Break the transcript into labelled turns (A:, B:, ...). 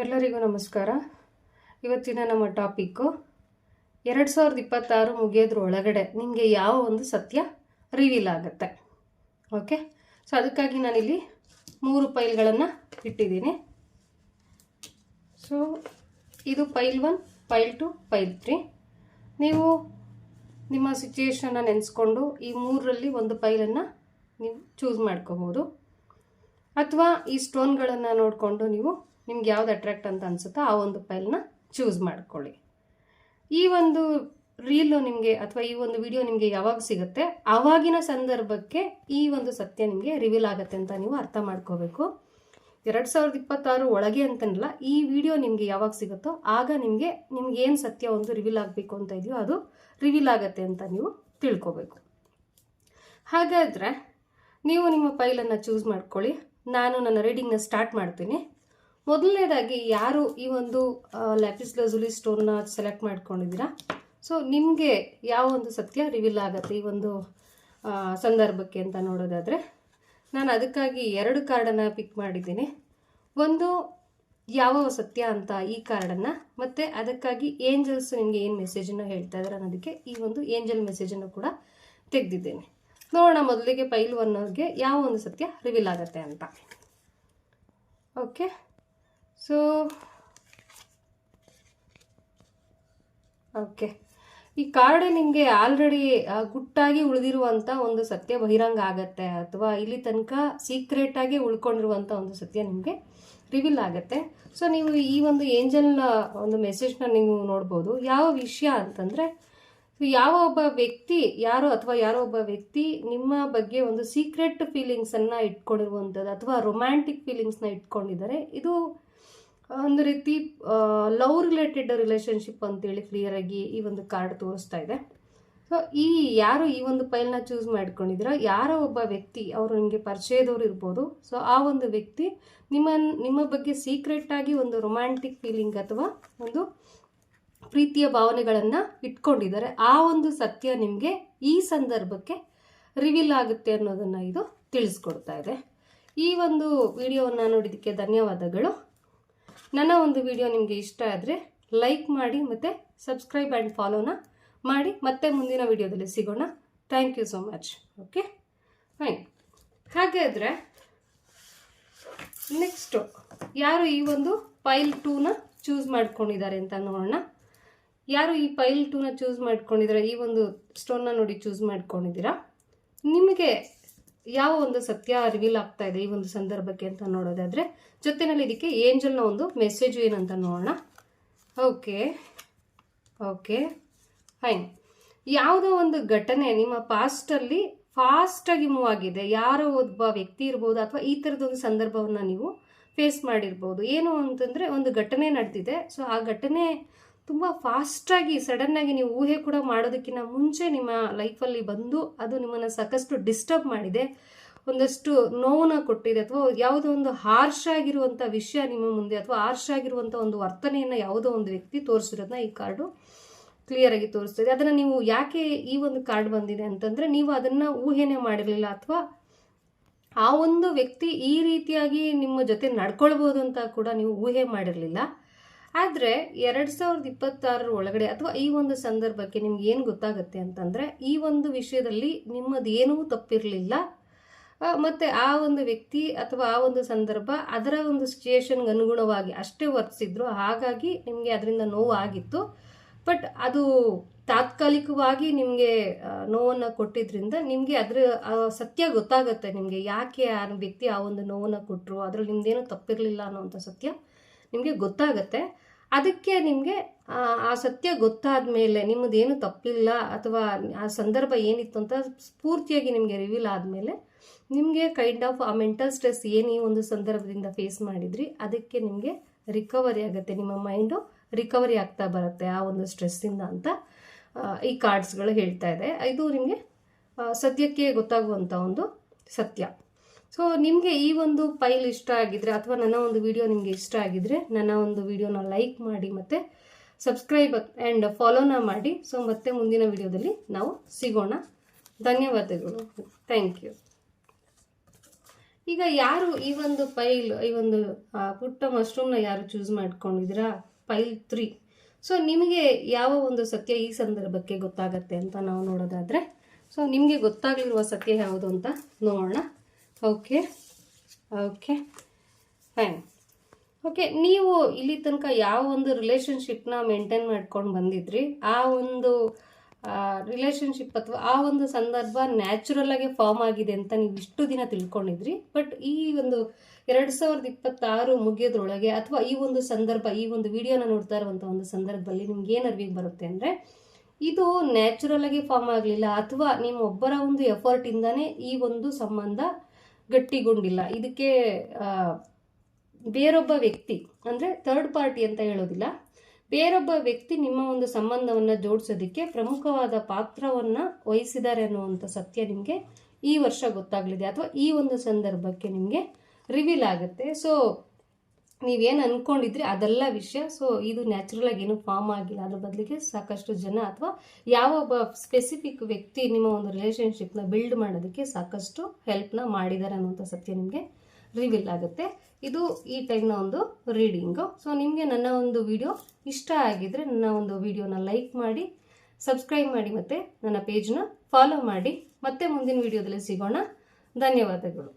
A: ಎಲ್ಲರಿಗೂ ನಮಸ್ಕಾರ. ಇವತ್ತಿನ ನಮ್ಮ ಟಾಪಿಕ್ಕು, ಎರಡು ಸಾವಿರದ ಇಪ್ಪತ್ತಾರು ಮುಗಿಯೋದ್ರ ಒಳಗಡೆ ನಿಮಗೆ ಯಾವ ಒಂದು ಸತ್ಯ ರಿವೀಲ್ ಆಗುತ್ತೆ. ಓಕೆ ಸೊ ಅದಕ್ಕಾಗಿ ನಾನಿಲ್ಲಿ ಮೂರು ಪೈಲ್ಗಳನ್ನು ಇಟ್ಟಿದ್ದೀನಿ. ಸೊ ಇದು file one, file two file three. ನೀವು ನಿಮ್ಮ ಸಿಚುಯೇಷನ್ನ ನೆನೆಸ್ಕೊಂಡು ಈ ಮೂರರಲ್ಲಿ ಒಂದು ಪೈಲನ್ನು ನೀವು ಚೂಸ್ ಮಾಡ್ಕೋಬೋದು. ಅಥವಾ ಈ ಸ್ಟೋನ್ಗಳನ್ನು ನೋಡಿಕೊಂಡು ನೀವು ನಿಮ್ಗೆ ಯಾವ್ದು ಅಟ್ರಾಕ್ಟ್ ಅಂತ ಅನಿಸುತ್ತೋ ಆ ಒಂದು ಫೈಲ್ನ ಚೂಸ್ ಮಾಡ್ಕೊಳ್ಳಿ. ಈ ಒಂದು ರೀಲು ನಿಮಗೆ ಅಥವಾ ಈ ಒಂದು ವಿಡಿಯೋ ನಿಮಗೆ ಯಾವಾಗ ಸಿಗುತ್ತೆ, ಆವಾಗಿನ ಸಂದರ್ಭಕ್ಕೆ ಈ ಒಂದು ಸತ್ಯ ನಿಮಗೆ ರಿವೀಲ್ ಆಗುತ್ತೆ ಅಂತ ನೀವು ಅರ್ಥ ಮಾಡ್ಕೋಬೇಕು. ಎರಡು ಸಾವಿರದ ಇಪ್ಪತ್ತಾರು ಒಳಗೆ ಅಂತನಲ್ಲ, ಈ ವಿಡಿಯೋ ನಿಮಗೆ ಯಾವಾಗ ಸಿಗುತ್ತೋ ಆಗ ನಿಮಗೆ, ನಿಮ್ಗೆ ಏನು ಸತ್ಯ ಒಂದು ರಿವೀಲ್ ಆಗಬೇಕು ಅಂತ ಇದೆಯೋ ಅದು ರಿವೀಲ್ ಆಗುತ್ತೆ ಅಂತ ನೀವು ತಿಳ್ಕೊಬೇಕು. ಹಾಗಾದರೆ ನೀವು ನಿಮ್ಮ ಫೈಲನ್ನು ಚೂಸ್ ಮಾಡ್ಕೊಳ್ಳಿ. ನಾನು ನನ್ನ ರೀಡಿಂಗ್ನ ಸ್ಟಾರ್ಟ್ ಮಾಡ್ತೀನಿ. ಮೊದಲನೇದಾಗಿ ಯಾರು ಈ ಒಂದು ಲ್ಯಾಪಿಸ್ ಲಜುಲಿ ಸ್ಟೋನ್ನ ಸೆಲೆಕ್ಟ್ ಮಾಡ್ಕೊಂಡಿದ್ದೀರಾ? ಸೊ, ನಿಮಗೆ ಯಾವ ಒಂದು ಸತ್ಯ ರಿವೀಲ್ ಆಗುತ್ತೆ ಈ ಒಂದು ಸಂದರ್ಭಕ್ಕೆ ಅಂತ ನೋಡೋದಾದರೆ, ನಾನು ಅದಕ್ಕಾಗಿ ಎರಡು ಕಾರ್ಡನ್ನು ಪಿಕ್ ಮಾಡಿದ್ದೀನಿ. ಒಂದು, ಯಾವ ಸತ್ಯ ಅಂತ ಈ ಕಾರ್ಡನ್ನು, ಮತ್ತು ಅದಕ್ಕಾಗಿ ಏಂಜಲ್ಸ್ ನಿಮಗೆ ಏನು ಮೆಸೇಜನ್ನು ಹೇಳ್ತಾ ಇದ್ದಾರೆ ಅನ್ನೋದಕ್ಕೆ ಈ ಒಂದು ಏಂಜಲ್ ಮೆಸೇಜನ್ನು ಕೂಡ ತೆಗೆದಿದ್ದೇನೆ. ನೋಡೋಣ ಮೊದಲಿಗೆ ಪೈಲ್ ಒನ್ನವ್ರಿಗೆ ಯಾವ ಒಂದು ಸತ್ಯ ರಿವೀಲ್ ಆಗುತ್ತೆ ಅಂತ. ಓಕೆ ಸೊ ಓಕೆ ಈ ಕಾರ್ಡ್ ನಿಮಗೆ ಆಲ್ರೆಡಿ ಗುಟ್ಟಾಗಿ ಉಳಿದಿರುವಂಥ ಒಂದು ಸತ್ಯ ಬಹಿರಂಗ ಆಗತ್ತೆ ಅಥವಾ ಇಲ್ಲಿ ತನಕ ಸೀಕ್ರೆಟಾಗಿ ಉಳ್ಕೊಂಡಿರುವಂಥ ಒಂದು ಸತ್ಯ ನಿಮಗೆ ರಿವೀಲ್ ಆಗುತ್ತೆ. ಸೊ ನೀವು ಈ ಒಂದು ಏಂಜಲ್ನ ಒಂದು ಮೆಸೇಜ್ನ ನೀವು ನೋಡ್ಬೋದು. ಯಾವ ವಿಷಯ ಅಂತಂದರೆ ಯಾವ ಒಬ್ಬ ವ್ಯಕ್ತಿ ಯಾರು ಅಥವಾ ಯಾರೋ ಒಬ್ಬ ವ್ಯಕ್ತಿ ನಿಮ್ಮ ಬಗ್ಗೆ ಒಂದು ಸೀಕ್ರೆಟ್ ಫೀಲಿಂಗ್ಸನ್ನು ಇಟ್ಕೊಂಡಿರುವಂಥದ್ದು ಅಥವಾ ರೊಮ್ಯಾಂಟಿಕ್ ಫೀಲಿಂಗ್ಸ್ನ ಇಟ್ಕೊಂಡಿದ್ದಾರೆ, ಇದು ಒಂದು ರೀತಿ ಲವ್ ರಿಲೇಟೆಡ್ ರಿಲೇಶನ್ಶಿಪ್ ಅಂತೇಳಿ ಕ್ಲಿಯರಾಗಿ ಈ ಒಂದು ಕಾರ್ಡ್ ತೋರಿಸ್ತಾ ಇದೆ. ಸೊ ಈ ಯಾರು ಈ ಒಂದು ಫೈಲ್ನ ಚೂಸ್ ಮಾಡ್ಕೊಂಡಿದ್ದೀರೋ ಯಾರೋ ಒಬ್ಬ ವ್ಯಕ್ತಿ ಅವರು ನಿಮಗೆ ಪರಿಚಯದವ್ರು ಇರ್ಬೋದು. ಸೊ ಆ ಒಂದು ವ್ಯಕ್ತಿ ನಿಮ್ಮ ನಿಮ್ಮ ಬಗ್ಗೆ ಸೀಕ್ರೆಟ್ ಆಗಿ ಒಂದು ರೊಮ್ಯಾಂಟಿಕ್ ಫೀಲಿಂಗ್ ಅಥವಾ ಒಂದು ಪ್ರೀತಿಯ ಭಾವನೆಗಳನ್ನು ಇಟ್ಕೊಂಡಿದ್ದಾರೆ. ಆ ಒಂದು ಸತ್ಯ ನಿಮಗೆ ಈ ಸಂದರ್ಭಕ್ಕೆ ರಿವೀಲ್ ಆಗುತ್ತೆ ಅನ್ನೋದನ್ನು ಇದು ತಿಳಿಸ್ಕೊಡ್ತಾ ಇದೆ. ಈ ಒಂದು ವಿಡಿಯೋವನ್ನು ನೋಡಿದ್ದಕ್ಕೆ ಧನ್ಯವಾದಗಳು. ನನ್ನ ಒಂದು ವಿಡಿಯೋ ನಿಮಗೆ ಇಷ್ಟ ಆದರೆ ಲೈಕ್ ಮಾಡಿ ಮತ್ತು ಸಬ್ಸ್ಕ್ರೈಬ್ ಆ್ಯಂಡ್ ಫಾಲೋನ ಮಾಡಿ ಮತ್ತೆ ಮುಂದಿನ ವಿಡಿಯೋದಲ್ಲಿ ಸಿಗೋಣ. Thank you so much okay fine ಹಾಗಾದರೆ ನೆಕ್ಸ್ಟು ಯಾರು ಈ ಒಂದು ಫೈಲ್ ಟೂನ ಚೂಸ್ ಮಾಡ್ಕೊಂಡಿದ್ದಾರೆ ಅಂತ ನೋಡೋಣ. ಯಾರು ಈ ಫೈಲ್ ಟೂನ ಚೂಸ್ ಮಾಡ್ಕೊಂಡಿದ್ದಾರೆ, ಈ ಒಂದು ಸ್ಟೋನ್ನ ನೋಡಿ ಚೂಸ್ ಮಾಡ್ಕೊಂಡಿದ್ದೀರಾ? ನಿಮಗೆ ಯಾವ ಒಂದು ಸತ್ಯ ರಿವೀಲ್ ಆಗ್ತಾ ಇದೆ ಈ ಒಂದು ಸಂದರ್ಭಕ್ಕೆ ಅಂತ ನೋಡೋದಾದರೆ, ಜೊತೆನಲ್ಲಿ ಇದಕ್ಕೆ ಏಂಜಲ್ನ ಒಂದು ಮೆಸೇಜು ಏನಂತ ನೋಡೋಣ. ಓಕೆ ಓಕೆ ಫೈನ್ ಯಾವುದೋ ಒಂದು ಘಟನೆ ನಿಮ್ಮ ಪಾಸ್ಟಲ್ಲಿ ಫಾಸ್ಟಾಗಿ ಮೂವ್ ಆಗಿದೆ. ಯಾರೋ ಒಬ್ಬ ವ್ಯಕ್ತಿ ಇರ್ಬೋದು ಅಥವಾ ಈ ಥರದೊಂದು ಸಂದರ್ಭವನ್ನು ನೀವು ಫೇಸ್ ಮಾಡಿರ್ಬೋದು. ಏನು ಅಂತಂದರೆ ಒಂದು ಘಟನೆ ನಡೆದಿದೆ. ಸೊ ಆ ಘಟನೆ ತುಂಬ ಫಾಸ್ಟಾಗಿ ಸಡನ್ನಾಗಿ ನೀವು ಊಹೆ ಕೂಡ ಮಾಡೋದಕ್ಕಿಂತ ಮುಂಚೆ ನಿಮ್ಮ ಲೈಫಲ್ಲಿ ಬಂದು ಅದು ನಿಮ್ಮನ್ನು ಸಾಕಷ್ಟು ಡಿಸ್ಟರ್ಬ್ ಮಾಡಿದೆ. ಒಂದಷ್ಟು ನೋವನ್ನ ಕೊಟ್ಟಿದೆ ಅಥವಾ ಯಾವುದೋ ಒಂದು ಹಾರ್ಶ್ ಆಗಿರುವಂಥ ವಿಷಯ ನಿಮ್ಮ ಮುಂದೆ ಅಥವಾ ಹಾರ್ಶ್ ಆಗಿರುವಂಥ ಒಂದು ವರ್ತನೆಯನ್ನು ಯಾವುದೋ ಒಂದು ವ್ಯಕ್ತಿ ತೋರಿಸಿರೋದನ್ನ ಈ ಕಾರ್ಡು ಕ್ಲಿಯರ್ ಆಗಿ ತೋರಿಸ್ತದೆ ಅದನ್ನು ನೀವು ಯಾಕೆ ಈ ಒಂದು ಕಾರ್ಡ್ ಬಂದಿದೆ ಅಂತಂದರೆ ನೀವು ಅದನ್ನು ಊಹೆನೇ ಮಾಡಿರಲಿಲ್ಲ ಅಥವಾ ಆ ಒಂದು ವ್ಯಕ್ತಿ ಈ ರೀತಿಯಾಗಿ ನಿಮ್ಮ ಜೊತೆ ನಡ್ಕೊಳ್ಬೋದು ಅಂತ ಕೂಡ ನೀವು ಊಹೆ ಮಾಡಿರಲಿಲ್ಲ. ಆದರೆ ಎರಡು ಸಾವಿರದ ಇಪ್ಪತ್ತಾರರ ಒಳಗಡೆ ಅಥವಾ ಈ ಒಂದು ಸಂದರ್ಭಕ್ಕೆ ನಿಮ್ಗೆ ಏನು ಗೊತ್ತಾಗುತ್ತೆ ಅಂತಂದರೆ, ಈ ಒಂದು ವಿಷಯದಲ್ಲಿ ನಿಮ್ಮದು ಏನೂ ತಪ್ಪಿರಲಿಲ್ಲ. ಮತ್ತು ಆ ಒಂದು ವ್ಯಕ್ತಿ ಅಥವಾ ಆ ಒಂದು ಸಂದರ್ಭ ಅದರ ಒಂದು ಸಿಚುಯೇಷನ್ಗೆ ಅನುಗುಣವಾಗಿ ಅಷ್ಟೇ ವರ್ತಿಸಿದ್ರು, ಹಾಗಾಗಿ ನಿಮಗೆ ಅದರಿಂದ ನೋವು ಆಗಿತ್ತು ಬಟ್ ಅದು ತಾತ್ಕಾಲಿಕವಾಗಿ ನಿಮಗೆ ನೋವನ್ನು ಕೊಟ್ಟಿದ್ರಿಂದ ನಿಮಗೆ ಅದರ ಸತ್ಯ ಗೊತ್ತಾಗುತ್ತೆ ನಿಮಗೆ ಯಾಕೆ ಆ ವ್ಯಕ್ತಿ ಆ ಒಂದು ನೋವನ್ನು ಕೊಟ್ಟರು ಅದರಲ್ಲಿ ನಿಮ್ದೇನೂ ತಪ್ಪಿರಲಿಲ್ಲ ಅನ್ನೋವಂಥ ಸತ್ಯ. ನಿಮಗೆ ಗೊತ್ತಾಗತ್ತೆ. ಅದಕ್ಕೆ ನಿಮಗೆ, ಆ ಸತ್ಯ ಗೊತ್ತಾದ ಮೇಲೆ ನಿಮ್ಮದೇನು ತಪ್ಪಿಲ್ಲ ಅಥವಾ ಆ ಸಂದರ್ಭ ಏನಿತ್ತು ಅಂತ ಸ್ಫೂರ್ತಿಯಾಗಿ ನಿಮಗೆ ರಿವೀಲ್ ಆದಮೇಲೆ ನಿಮಗೆ ಕೈಂಡ್ ಆಫ್ ಆ ಮೆಂಟಲ್ ಸ್ಟ್ರೆಸ್ ಏನು ಒಂದು ಸಂದರ್ಭದಿಂದ ಫೇಸ್ ಮಾಡಿದ್ರಿ, ಅದಕ್ಕೆ ನಿಮಗೆ ರಿಕವರಿ ಆಗುತ್ತೆ. ನಿಮ್ಮ ಮೈಂಡು ರಿಕವರಿ ಆಗ್ತಾ ಬರುತ್ತೆ ಆ ಒಂದು ಸ್ಟ್ರೆಸ್ಸಿಂದ ಅಂತ ಈ ಕಾರ್ಡ್ಸ್ಗಳು ಹೇಳ್ತಾ ಇದೆ. ಇದು ನಿಮಗೆ ಸದ್ಯಕ್ಕೆ ಗೊತ್ತಾಗುವಂಥ ಒಂದು ಸತ್ಯ. ಸೊ ನಿಮಗೆ ಈ ಒಂದು ಫೈಲ್ ಇಷ್ಟ ಆಗಿದ್ರೆ ಅಥವಾ ನನ್ನ ಒಂದು ವಿಡಿಯೋ ನಿಮಗೆ ಇಷ್ಟ ಆಗಿದ್ರೆ ನನ್ನ ಒಂದು ವಿಡಿಯೋನ ಲೈಕ್ ಮಾಡಿ ಮತ್ತು ಸಬ್ಸ್ಕ್ರೈಬ್ ಆ್ಯಂಡ್ ಫಾಲೋನ ಮಾಡಿ. ಸೊ ಮತ್ತೆ ಮುಂದಿನ ವಿಡಿಯೋದಲ್ಲಿ ನಾವು ಸಿಗೋಣ. ಧನ್ಯವಾದಗಳು. ಥ್ಯಾಂಕ್ ಯು ಈಗ ಯಾರು ಈ ಒಂದು ಫೈಲ್ ಈ ಒಂದು ಪುಟ್ಟ ಮಶ್ರೂಮ್ನ ಯಾರು ಚೂಸ್ ಮಾಡ್ಕೊಂಡಿದ್ದೀರಾ? ಫೈಲ್ ತ್ರೀ ಸೊ ನಿಮಗೆ ಯಾವ ಒಂದು ಸತ್ಯ ಈ ಸಂದರ್ಭಕ್ಕೆ ಗೊತ್ತಾಗತ್ತೆ ಅಂತ ನಾವು ನೋಡೋದಾದರೆ ಸೊ ನಿಮಗೆ ಗೊತ್ತಾಗಲಿರುವ ಸತ್ಯ ಯಾವುದು ಅಂತ ನೋಡೋಣ. ಓಕೆ ಓಕೆ ಫೈನ್ ಓಕೆ ನೀವು ಇಲ್ಲಿ ತನಕ ಯಾವ ಒಂದು ರಿಲೇಷನ್ಶಿಪ್ನ ಮೇಂಟೈನ್ ಮಾಡ್ಕೊಂಡು ಬಂದಿದ್ರಿ? ಆ ಒಂದು ರಿಲೇಶನ್ಶಿಪ್ ಅಥವಾ ಆ ಒಂದು ಸಂದರ್ಭ ನ್ಯಾಚುರಲ್ ಆಗಿ ಫಾರ್ಮ್ ಆಗಿದೆ ಅಂತ ನೀವು ಇಷ್ಟು ದಿನ ತಿಳ್ಕೊಂಡಿದ್ರಿ? ಬಟ್ ಈ ಒಂದು ಎರಡು ಸಾವಿರದ ಇಪ್ಪತ್ತಾರು ಮುಗಿಯೋದ್ರೊಳಗೆ ಅಥವಾ ಈ ಒಂದು ಸಂದರ್ಭ, ಈ ಒಂದು ವಿಡಿಯೋನ ನೋಡ್ತಾ ಇರುವಂಥ ಒಂದು ಸಂದರ್ಭದಲ್ಲಿ ನಿಮ್ಗೆ ಏನು ಅರಿವಿಗೆ ಬರುತ್ತೆ ಅಂದರೆ, ಇದು ನ್ಯಾಚುರಲ್ ಆಗಿ ಫಾರ್ಮ್ ಆಗಲಿಲ್ಲ ಅಥವಾ ನಿಮ್ಮ ಒಬ್ಬರ ಒಂದು ಎಫರ್ಟಿಂದನೇ ಈ ಒಂದು ಸಂಬಂಧ ಗಟ್ಟಿಗೊಂಡಿಲ್ಲ. ಇದಕ್ಕೆ ಬೇರೊಬ್ಬ ವ್ಯಕ್ತಿ, ಅಂದರೆ ಥರ್ಡ್ ಪಾರ್ಟಿ ಅಂತ ಹೇಳೋದಿಲ್ಲ. ಬೇರೊಬ್ಬ ವ್ಯಕ್ತಿ ನಿಮ್ಮ ಒಂದು ಸಂಬಂಧವನ್ನು ಜೋಡಿಸೋದಕ್ಕೆ ಪ್ರಮುಖವಾದ ಪಾತ್ರವನ್ನು ವಹಿಸಿದ್ದಾರೆ ಅನ್ನುವಂಥ ಸತ್ಯ ನಿಮಗೆ ಈ ವರ್ಷ ಗೊತ್ತಾಗಲಿದೆ. ಅಥವಾ ಈ ಒಂದು ಸಂದರ್ಭಕ್ಕೆ ನಿಮಗೆ ರಿವೀಲ್ ಆಗುತ್ತೆ. ಸೊ ನೀವೇನು ಅನ್ಕೊಂಡಿದ್ರಿ ಅದೆಲ್ಲ ವಿಷಯ. ಸೊ ಇದು ನ್ಯಾಚುರಲ್ ಆಗಿ ಏನು ಫಾರ್ಮ್ ಆಗಿಲ್ಲ. ಅದ್ರ ಬದಲಿಗೆ ಸಾಕಷ್ಟು ಜನ ಅಥವಾ ಯಾವ ಒಬ್ಬ ಸ್ಪೆಸಿಫಿಕ್ ವ್ಯಕ್ತಿ ನಿಮ್ಮ ಒಂದು ರಿಲೇಶನ್ಶಿಪ್ನ ಬಿಲ್ಡ್ ಮಾಡೋದಕ್ಕೆ ಸಾಕಷ್ಟು ಹೆಲ್ಪ್ನ ಮಾಡಿದ್ದಾರೆ ಅನ್ನುವಂಥ ಸತ್ಯ ನಿಮಗೆ ರಿವೀಲ್ ಆಗುತ್ತೆ. ಇದು ಈ ಟೈಮ್ನ ಒಂದು ರೀಡಿಂಗು ಸೊ ನಿಮಗೆ ನನ್ನ ಒಂದು ವಿಡಿಯೋ ಇಷ್ಟ ಆಗಿದ್ರೆ ನನ್ನ ಒಂದು ವಿಡಿಯೋನ ಲೈಕ್ ಮಾಡಿ ಸಬ್ಸ್ಕ್ರೈಬ್ ಮಾಡಿ ಮತ್ತು ನನ್ನ ಪೇಜ್ನ ಫಾಲೋ ಮಾಡಿ. ಮತ್ತೆ ಮುಂದಿನ ವಿಡಿಯೋದಲ್ಲಿ ಸಿಗೋಣ. ಧನ್ಯವಾದಗಳು.